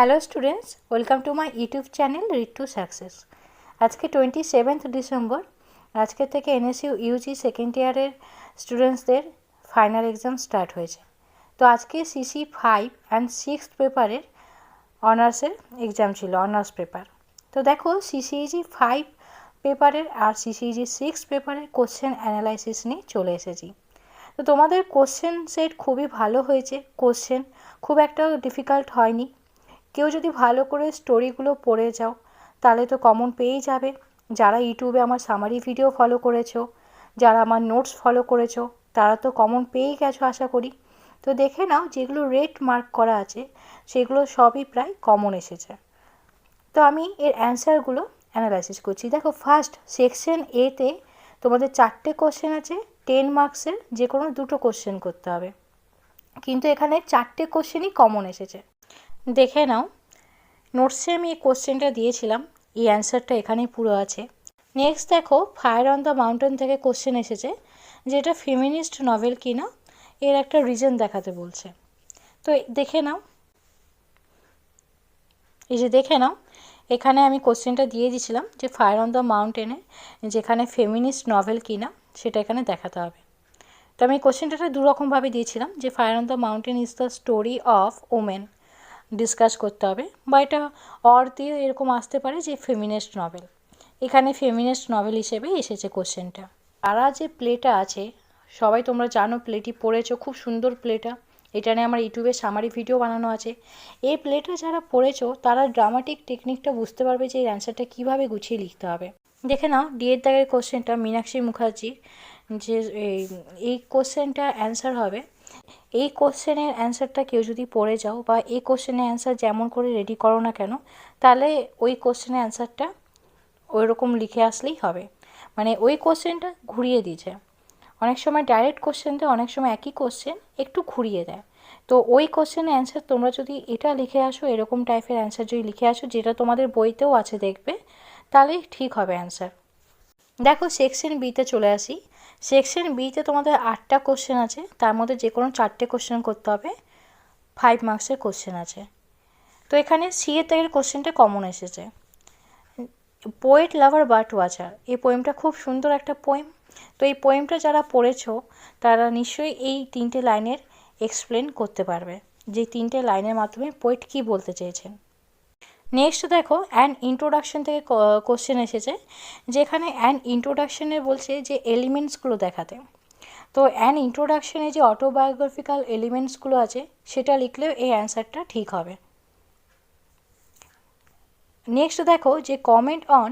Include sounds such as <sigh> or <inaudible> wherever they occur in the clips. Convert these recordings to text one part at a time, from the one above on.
Hello students welcome to my YouTube channel read to success আজকে twenty seventh December আজকে থেকে NSU Yuji second ইয়ারের স্টুডেন্টসদের final exam start হয়েছে। তো আজকে সিসি ফাইভ অ্যান্ড সিক্স পেপারের অনার্সের এক্সাম ছিল অনার্স পেপার তো দেখো সিসিইজি ফাইভ পেপারের আর সিসিইজি সিক্স পেপারের কোশ্চেন অ্যানালাইসিস নিয়ে চলে এসেছি। তো তোমাদের কোশ্চেন সেট খুবই ভালো হয়েছে। কোশ্চেন খুব একটা ডিফিকাল্ট হয়নি। কেউ যদি ভালো করে স্টোরিগুলো পড়ে যাও, তাহলে তো কমন পেয়েই যাবে। যারা ইউটিউবে আমার সামারি ভিডিও ফলো করেছ, যারা আমার নোটস ফলো করেছ, তারা তো কমন পেয়েই গেছো আশা করি। তো দেখে নাও, যেগুলো রেট মার্ক করা আছে, সেগুলো সবই প্রায় কমন এসেছে। তো আমি এর অ্যান্সারগুলো অ্যানালাইসিস করছি। দেখো ফার্স্ট সেকশন এতে তোমাদের চারটে কোশ্চেন আছে টেন মার্কসের যে কোনো দুটো কোশ্চেন করতে হবে। কিন্তু এখানে চারটে কোশ্চেনই কমন এসেছে। দেখে নাও। নোটসে আমি এই কোশ্চেনটা দিয়েছিলাম, এই অ্যান্সারটা এখানেই পুরো আছে। নেক্সট দেখো ফায়ার অন দ্য মাউন্টেন থেকে কোশ্চেন এসেছে, যেটা ফেমিনিস্ট নভেল কিনা, এর একটা রিজন দেখাতে বলছে। তো দেখে নাও। এই যে দেখে নাও, এখানে আমি কোশ্চেনটা দিয়ে দিয়েছিলাম যে ফায়ার অন দ্য মাউন্টেনে যেখানে ফেমিনিস্ট নভেল কিনা, সেটা এখানে দেখাতে হবে। তো আমি কোশ্চেনটা দুরকমভাবে দিয়েছিলাম যে fire on the mountain is the story of women discuss করতে হবে বা এটা অর দিয়ে এরকম আসতে পারে যে ফেমিনিস্ট নভেল এখানে ফেমিনিস্ট নভেল হিসেবে এসেছে কোশ্চেনটা তারা যে প্লেটা আছে, সবাই তোমরা জানো প্লেটি পড়েছো, খুব সুন্দর প্লেটা এটা নিয়ে আমার ইউটিউবে সামারি ভিডিও বানানো আছে। এই প্লেটা যারা পড়েছো, তারা ড্রামাটিক টেকনিকটা বুঝতে পারবে যে এই অ্যান্সারটা কীভাবে গুছিয়ে লিখতে হবে। দেখে নাও ডিএর দাগের কোশ্চেনটা মীনাক্ষী মুখার্জি যে এই কোশ্চেনটা অ্যান্সার হবে। এই কোশ্চেনের অ্যান্সারটা কেউ যদি পড়ে যাও বা এই কোশ্চেনের অ্যান্সার যেমন করে রেডি করো না কেন, তাহলে ওই কোশ্চেনের অ্যান্সারটা ওই রকম লিখে আসলেই হবে। মানে ওই কোশ্চেনটা ঘুরিয়ে দিয়েছে। অনেক সময় ডাইরেক্ট কোশ্চেন দেয় অনেক সময় একই কোশ্চেন একটু ঘুরিয়ে দেয়। তো ওই কোশ্চেনের অ্যান্সার তোমরা যদি এটা লিখে আসো, এরকম টাইপের অ্যান্সার যদি লিখে আসো, যেটা তোমাদের বইতেও আছে দেখবে, তাহলেই ঠিক হবে অ্যান্সার দেখো সেকশন বিতে চলে আসি। সেকশন বিতে তোমাদের আটটা কোশ্চেন আছে। তার মধ্যে যে কোনো চারটে কোশ্চেন করতে হবে। ফাইভ মার্কসের কোশ্চেন আছে। তো এখানে সি এর কোশ্চেনটা কমন এসেছে। পোয়েট লাভার বার্ট ওয়াচার এই পোয়েমটা খুব সুন্দর একটা পোয়েম তো এই পোয়েমটা যারা পড়েছো, তারা নিশ্চয়ই এই তিনটে লাইনের এক্সপ্লেন করতে পারবে। যে তিনটে লাইনের মাধ্যমে পোয়েট কী বলতে চেয়েছেন। নেক্সট দেখো অ্যান ইন্ট্রোডাকশন থেকে কোশ্চেন এসেছে, যেখানে অ্যান ইন্ট্রোডাকশনে বলছে যে এলিমেন্টসগুলো দেখাতে। তো অ্যান ইন্ট্রোডাকশনে যে অটোবায়োগ্রাফিক্যাল এলিমেন্টসগুলো আছে, সেটা লিখলেও এই অ্যান্সারটা ঠিক হবে। নেক্সট দেখো, যে কমেন্ট অন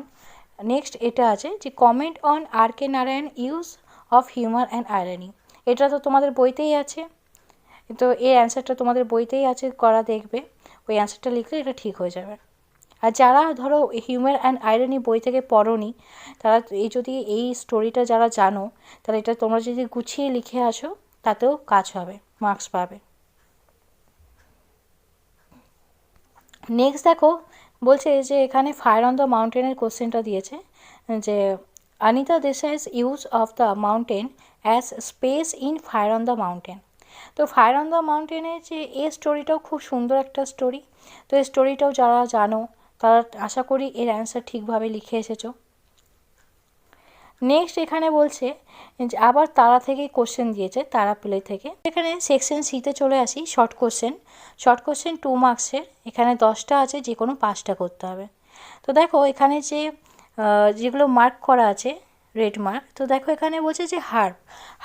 নেক্সট এটা আছে, যে comment on R K Narayan use of humour and irony এটা তো তোমাদের বইতেই আছে। তো এই অ্যান্সারটা তোমাদের বইতেই আছে, করা দেখবে। ওই অ্যান্সারটা লিখলে এটা ঠিক হয়ে যাবে। আর যারা ধরো হিউম্যান অ্যান্ড আয়রনি বই থেকে পড়োনি, তারা এই যদি এই স্টোরিটা যারা জানো, তাহলে এটা তোমরা যদি গুছিয়ে লিখে আসো তাতেও কাজ হবে মার্কস পাবে। নেক্সট দেখো, বলছে যে এখানে ফায়ার অন দ্য মাউন্টেনের কোশ্চেনটা দিয়েছে, যে Anita Desai's use of the mountain as space in fire on the mountain তো ফায়ার অন দ্য মাউন্টেনের যে, এই স্টোরিটাও খুব সুন্দর একটা স্টোরি তো এই স্টোরিটাও যারা জানো তারা আশা করি এর অ্যান্সার ঠিকভাবে লিখে এসেছ। নেক্সট এখানে বলছে যে, আবার তারা থেকেই কোশ্চেন দিয়েছে, তারা প্লে থেকে। এখানে সেকশন সিতে চলে আসি short question short question two মার্কসের এখানে দশটা আছে, যে কোনো পাঁচটা করতে হবে। তো দেখো, এখানে যে যেগুলো মার্ক করা আছে রেড মার্ক তো দেখো এখানে বলছে যে হার্প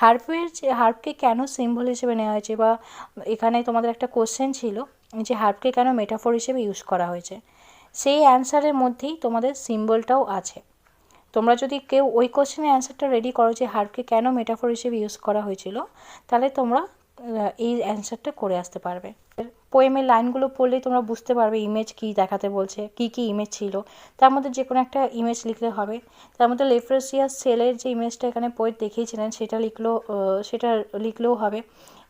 হার্পের যে হার্পকে কেন সিম্বল হিসেবে নেওয়া হয়েছে বা এখানে তোমাদের একটা কোশ্চেন ছিল, যে হার্পকে কেন মেটাফোর হিসেবে ইউজ করা হয়েছে। সেই অ্যান্সারের মধ্যেই তোমাদের সিম্বলটাও আছে। তোমরা যদি কেউ ওই কোশ্চেনের অ্যান্সারটা রেডি করো যে হার্পকে কেন মেটাফোর হিসেবে ইউজ করা হয়েছিল, তাহলে তোমরা এই অ্যান্সারটা করে আসতে পারবে। পোয়েমের লাইনগুলো পড়লেই তোমরা বুঝতে পারবে ইমেজ কী দেখাতে বলছে, কি কি ইমেজ ছিল। তার মধ্যে যে কোনো একটা ইমেজ লিখলে হবে। তার মধ্যে লেফ্রেসিয়াস সেলের যে ইমেজটা এখানে পোয়েট দেখিয়েছিলেন, সেটা লিখলেও সেটা লিখলেও হবে।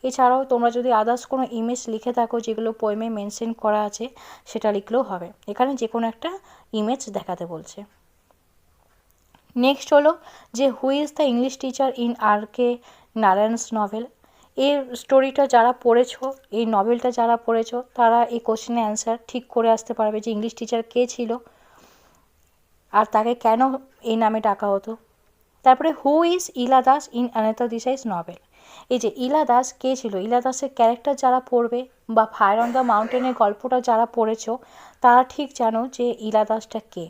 এছাড়াও তোমরা যদি আদার্স কোনো ইমেজ লিখে থাকো যেগুলো পোয়েমে মেনশন করা আছে, সেটা লিখলেও হবে। এখানে যে কোনো একটা ইমেজ দেখাতে বলছে। নেক্সট হলো যে who is the English teacher in R K Narayan's novel এই স্টোরিটা যারা পড়েছো, এই নভেলটা যারা পড়েছো, তারা এই কোশ্চেনের অ্যান্সার ঠিক করে আসতে পারবে যে ইংলিশ টিচার কে ছিল আর তাকে কেন এই নামে ডাকা হতো। তারপরে who is Ila Das in Anita Desai's novel এই যে ইলা দাস, কে ছিল? ইলা দাসের ক্যারেক্টার যারা পড়বে বা ফায়ার অন দ্য মাউন্টেনের গল্পটা যারা পড়েছ, তারা ঠিক জানো যে ইলা দাসটা কে।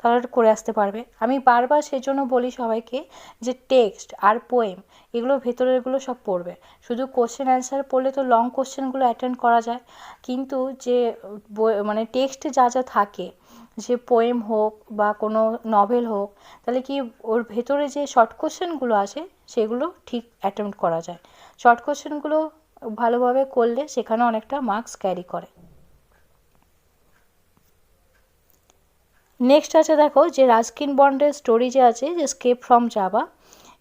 তারা করে আসতে পারবে। আমি বারবার সেজন্য বলি সবাইকে যে টেক্সট আর পোয়েম এগুলোর ভেতরেরগুলো সব পড়বে। শুধু কোশ্চেন অ্যান্সার পড়লে তো লং কোশ্চেনগুলো অ্যাটেন্ড করা যায়। কিন্তু যে মানে টেক্সটে যা যা থাকে যে পোয়েম হোক বা কোনো নভেল হোক, তাহলে কি ওর ভেতরে যে শর্ট কোশ্চেনগুলো আছে, সেগুলো ঠিক অ্যাটেম্প্ট করা যায়। শর্ট কোশ্চেনগুলো ভালোভাবে করলে সেখানে অনেকটা মার্কস ক্যারি করে। নেক্সট আছে দেখো যে রাজকিন বন্ডের স্টোরি যে আছে, যে স্কেপ ফ্রম জাবা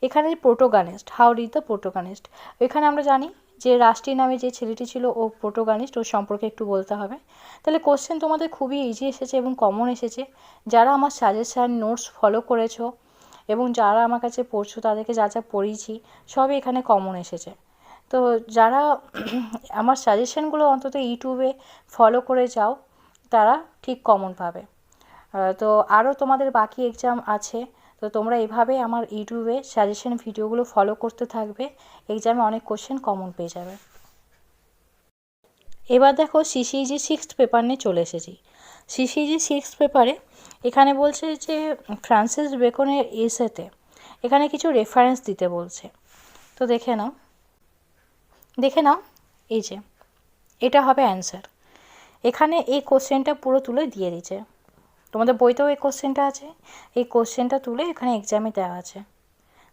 এখানে protagonist how did the protagonist এখানে আমরা জানি যে রাষ্ট্রী নামে যে ছেলেটি ছিল, ও প্রোটোগানিস্ট ওর সম্পর্কে একটু বলতে হবে। তাহলে কোশ্চেন তোমাদের খুবই ইজি এসেছে এবং কমন এসেছে। যারা আমার সাজেশান নোটস ফলো করেছ এবং যারা আমার কাছে পড়ছো, তাদেরকে যা যা পড়িয়েছি, সবই এখানে কমন এসেছে। তো যারা <clears throat> আমার সাজেশানগুলো অন্তত ইউটিউবে ফলো করে যাও, তারা ঠিক কমন পাবে। তো আরও তোমাদের বাকি এক্সাম আছে। তো তোমরা এভাবে আমার ইউটিউবে সাজেশন ভিডিওগুলো ফলো করতে থাকবে এক্সামে অনেক কোশ্চেন কমন পেয়ে যাবে। এবার দেখো সিসিজি সিক্সথ পেপার নিয়ে চলে এসেছি। সিসিজি সিক্স পেপারে এখানে বলছে যে ফ্রান্সিস বেকনের এসেতে এখানে কিছু রেফারেন্স দিতে বলছে। তো দেখে নাও দেখে নাও এই যে, এটা হবে অ্যান্সার এখানে এই কোশ্চেনটা পুরো তুলে দিয়ে দিচ্ছে তোমাদের বইতেও এই কোশ্চেনটা আছে। এই কোশ্চেনটা তুলে এখানে এক্সামে দেওয়া আছে।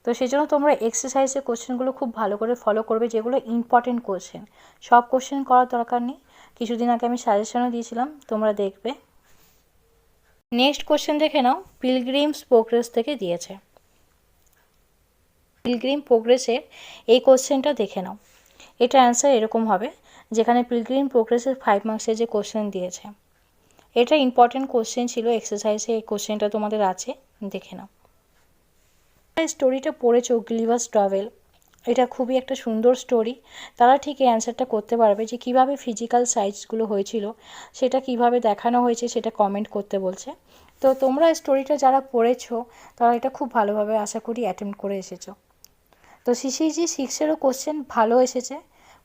তো সেই জন্য তোমরা এক্সারসাইজের কোশ্চেনগুলো খুব ভালো করে ফলো করবে, যেগুলো ইম্পর্টেন্ট কোশ্চেন সব কোশ্চেন করার দরকার নেই। কিছুদিন আগে আমি সাজেশনও দিয়েছিলাম, তোমরা দেখবে। নেক্সট কোশ্চেন দেখে নাও পিলগ্রিমস প্রোগ্রেস থেকে দিয়েছে। পিলগ্রিম প্রোগ্রেসের এই কোশ্চেনটা দেখে নাও। এটা অ্যান্সার এরকম হবে, যেখানে পিলগ্রিম প্রোগ্রেসের ফাইভ মার্কসের যে কোশ্চেন দিয়েছে। এটা ইম্পর্টেন্ট কোশ্চেন ছিল এক্সারসাইজে এই কোশ্চেনটা তোমাদের আছে, দেখে নাও। স্টোরিটা পড়েছো গ্লিভাস ট্রাভেল এটা খুবই একটা সুন্দর স্টোরি তারা ঠিক এই অ্যান্সারটা করতে পারবে যে কীভাবে ফিজিক্যাল সাইজগুলো হয়েছিল, সেটা কীভাবে দেখানো হয়েছে, সেটা কমেন্ট করতে বলছে। তো তোমরা স্টোরিটা যারা পড়েছো, তারা এটা খুব ভালোভাবে আশা করি অ্যাটেম্প করে এসেছ। তো সিসিজি সিক্সেরও কোশ্চেন ভালো এসেছে।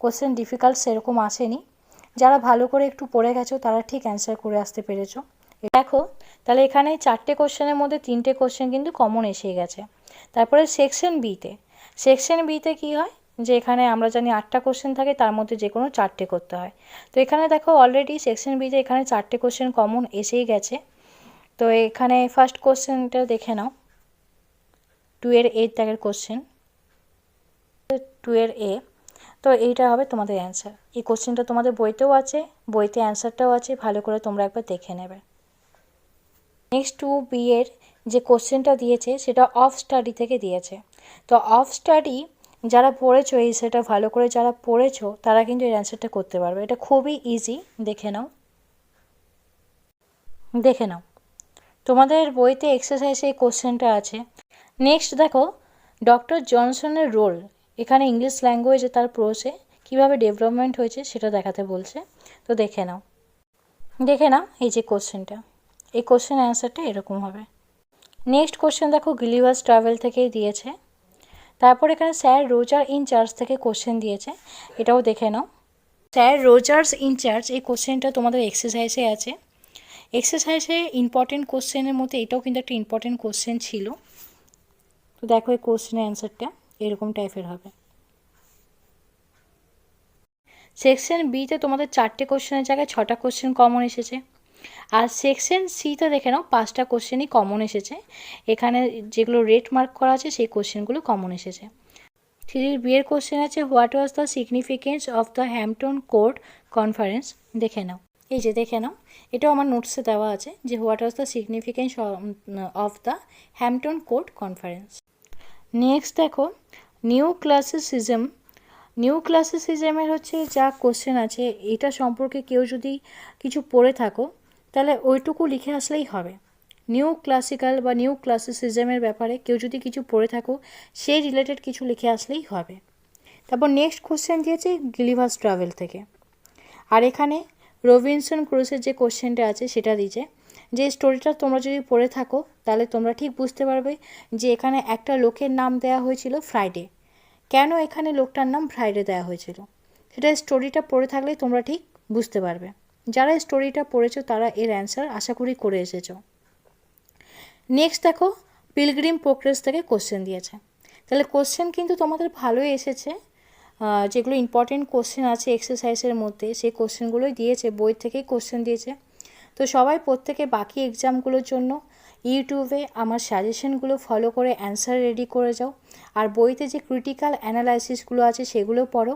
কোশ্চেন ডিফিকাল্ট সেরকম আসেনি। যারা ভালো করে একটু পড়ে গেছো, তারা ঠিক অ্যান্সার করে আসতে পেরেছ। দেখো, তাহলে এখানে চারটে কোশ্চেনের মধ্যে তিনটে কোশ্চেন কিন্তু কমন এসে গেছে। তারপরে সেকশন বিতে সেকশন বিতে কী হয়? যে এখানে আমরা জানি আটটা কোশ্চেন থাকে, তার মধ্যে যে কোনো চারটে করতে হয়। তো এখানে দেখো অলরেডি সেকশন বিতে এখানে চারটে কোশ্চেন কমন এসেই গেছে। তো এখানে ফার্স্ট কোশ্চেনটা দেখে নাও। টু এর এইট দাগের কোশ্চেন টু এর এ তো এইটা হবে তোমাদের অ্যান্সার এই কোশ্চেনটা তোমাদের বইতেও আছে, বইতে অ্যান্সারটাও আছে, ভালো করে তোমরা একবার দেখে নেবে। নেক্সট টু বি এর যে কোশ্চেনটা দিয়েছে, সেটা অফ স্টাডি থেকে দিয়েছে। তো অফ স্টাডি যারা পড়েছো, এই সেটা ভালো করে যারা পড়েছো, তারা কিন্তু এর অ্যান্সারটা করতে পারবে। এটা খুবই ইজি দেখে নাও। দেখে নাও। তোমাদের বইতে এক্সারসাইজে এই কোশ্চেনটা আছে। নেক্সট দেখো ডক্টর জনসনের রোল এখানে ইংলিশ ল্যাঙ্গুয়েজে তার প্রোসে কীভাবে ডেভেলপমেন্ট হয়েছে সেটা দেখাতে বলছে। তো দেখে নাও। দেখে নাও এই যে কোশ্চেনটা এই কোশ্চেন অ্যান্সারটা এরকম হবে। নেক্সট কোশ্চেন দেখো গিলিভার্স ট্রাভেল থেকেই দিয়েছে। তারপর এখানে স্যার রোজার ইনচার্জ থেকে কোশ্চেন দিয়েছে। এটাও দেখে নাও। স্যার রোজার্স ইনচার্জ এই কোশ্চেনটা তোমাদের এক্সারসাইজে আছে। এক্সারসাইজে ইম্পর্টেন্ট কোশ্চেনের মধ্যে এটাও কিন্তু একটা ইম্পর্টেন্ট কোশ্চেন ছিল। তো দেখো এই কোশ্চেনের অ্যান্সারটা এরকম টাইপের হবে। সেকশন বিতে তোমাদের চারটে কোশ্চেনের জায়গায় ছটা কোশ্চেন কমন এসেছে। আর সেকশন সিতে দেখে নাও, পাঁচটা কোশ্চেনই কমন এসেছে। এখানে যেগুলো রেট মার্ক করা আছে, সেই কোশ্চেনগুলো কমন এসেছে। থ্রির বিয়ের কোশ্চেন আছে what was the significance of the Hampton Court conference দেখে নাও। এই যে দেখে নাও, এটাও আমার নোটসে দেওয়া আছে যে what was the significance of the Hampton Court conference next দেখো নিউ ক্লাসিসিজম নিউ ক্লাসিসিজমের হচ্ছে যা কোশ্চেন আছে, এটা সম্পর্কে কেউ যদি কিছু পড়ে থাকো, তাহলে ওইটুকু লিখে আসলেই হবে। নিউ ক্লাসিক্যাল বা নিউ ক্লাসিসিজমের ব্যাপারে কেউ যদি কিছু পড়ে থাকো, সেই রিলেটেড কিছু লিখে আসলেই হবে। তারপর নেক্সট কোশ্চেন দিয়েছে গিলিভাস ট্রাভেল থেকে। আর এখানে রবিনসন ক্রুসের যে কোশ্চেনটা আছে, সেটা দিয়েছে। যে স্টোরিটা তোমরা যদি পড়ে থাকো, তাহলে তোমরা ঠিক বুঝতে পারবে যে এখানে একটা লোকের নাম দেওয়া হয়েছিল ফ্রাইডে কেন এখানে লোকটার নাম ফ্রাইডে দেওয়া হয়েছিল? সেটা স্টোরিটা পড়ে থাকলে তোমরা ঠিক বুঝতে পারবে। যারা স্টোরিটা পড়েছো, তারা এর অ্যান্সার আশা করি করে এসেছ। নেক্সট দেখো পিলগ্রিম প্রোগ্রেস থেকে কোশ্চেন দিয়েছে। তাহলে কোশ্চেন কিন্তু তোমাদের ভালোই এসেছে। যেগুলো ইম্পর্টেন্ট কোশ্চেন আছে এক্সারসাইজের মধ্যে, সেই কোশ্চেনগুলোই দিয়েছে, বই থেকেই কোশ্চেন দিয়েছে। তো সবাই প্রত্যেকে বাকি এক্সামগুলোর জন্য ইউটিউবে আমার সাজেশনগুলো ফলো করে অ্যান্সার রেডি করে যাও। আর বইতে যে ক্রিটিক্যাল অ্যানালাইসিসগুলো আছে সেগুলো পড়ো।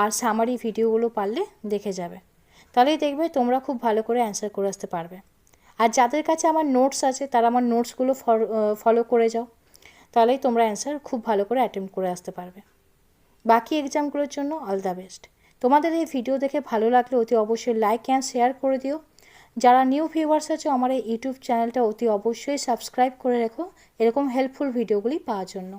আর সামারি ভিডিওগুলো পারলে দেখে যাবে। তাহলেই দেখবে তোমরা খুব ভালো করে অ্যান্সার করে আসতে পারবে। আর যাদের কাছে আমার নোটস আছে তারা আমার নোটসগুলো ফলো করে যাও। তাহলেই তোমরা অ্যান্সার খুব ভালো করে অ্যাটেম্প করে আসতে পারবে। বাকি এক্সামগুলোর জন্য অল দ্য বেস্ট। তোমাদের এই ভিডিও দেখে ভালো লাগলে অতি অবশ্যই লাইক অ্যান্ড শেয়ার করে দিও। যারা নিউ ভিউয়ার্স আছে, আমার এই ইউটিউব চ্যানেলটা অতি অবশ্যই সাবস্ক্রাইব করে রেখো। এরকম হেল্পফুল ভিডিওগুলি পাওয়ার জন্য।